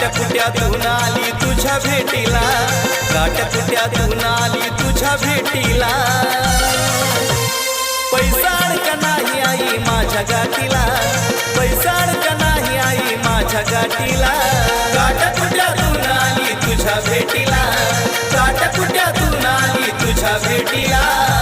काटकुट्यातून आली तुझ्या भेटीला. काटकुट्यातून आली तुझ्या भेटीला. पैसा अडका नाही आई माझ्या गाठीला. पैसा अडका नाही आई माझ्या गाठीला. काटकुट्यातून आली तुझ्या भेटीला. काटकुट्यातून आली तुझ्या भेटीला.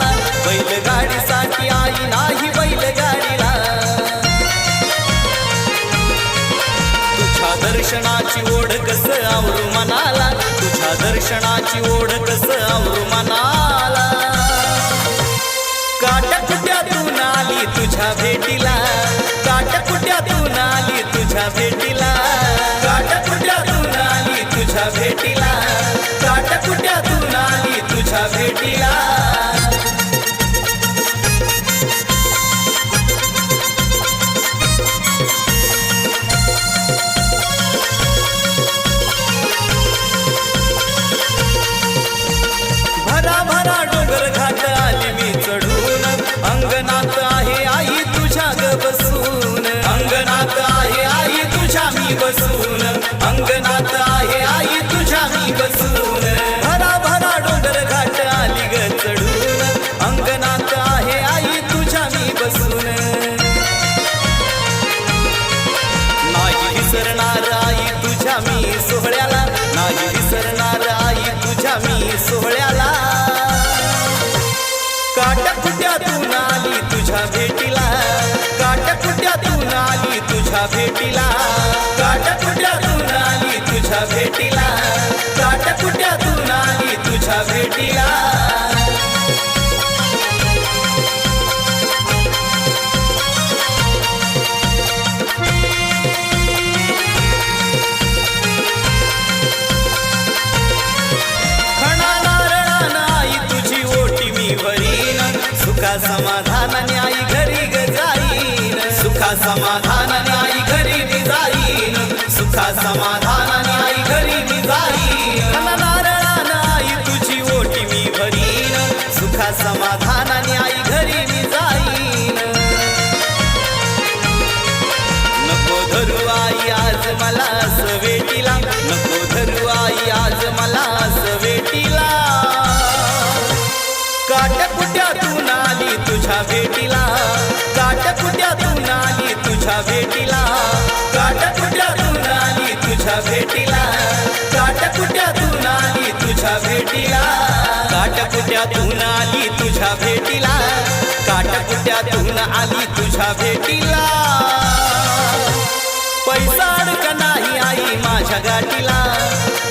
माझ्या बैलगाडीसाठी आई नाही बैलगाडीला. तुझ्या दर्शनाची ओढ कस आवरू मनाला? तुझ्या दर्शनाची ओढ कस आवरू मनाला? काटकुट्यातून आली तुझ्या भेटीला? काटकुट्यातून आली तुझ्या भेटीला? काटकुट्यातून आली तुझ्या भेटीला? बसून अंगणात आहे आई तुझ्या मी बसून. भरा भरा डोंगर घाट आली ग चढून अंगणात आहे आई तुझ्या मी बसून. नाही विसरणार आई तुझ्या मी सोहळ्याला नाही विसरणार आई तुझ्या मी सोहळ्याला. काटकुट्यातून आली तुझ्या भेटीला काटकुट्यातून आली तुझ्या भेटीला. तुझ्या भेटीला आई तुझी ओटी मी भरीन. सुखा समाधान न्यायी घरी ग जाईन. सुखा समाधान सुखा समाधानाने आई घरी मी जाईन. नको धरू आई आज मला सवेटीला. नको धरू आई आज मला सवेटीला. काटकुट्यातून आली तुझ्या भेटीला? काटकुट्यातून आली तुझ्या भेटीला? काटकुट्यातून काटपुट्यातून आली तुझ्या भेटीला. काटपुट्यातून आली तुझ्या भेटीला. पैसा अडका नाही आई माझ्या गाठीला.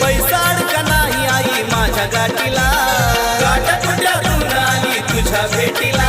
पैसा अडका नाही आई माझ्या गाठीला. काटपुट्यातून आली तुझ्या भेटीला.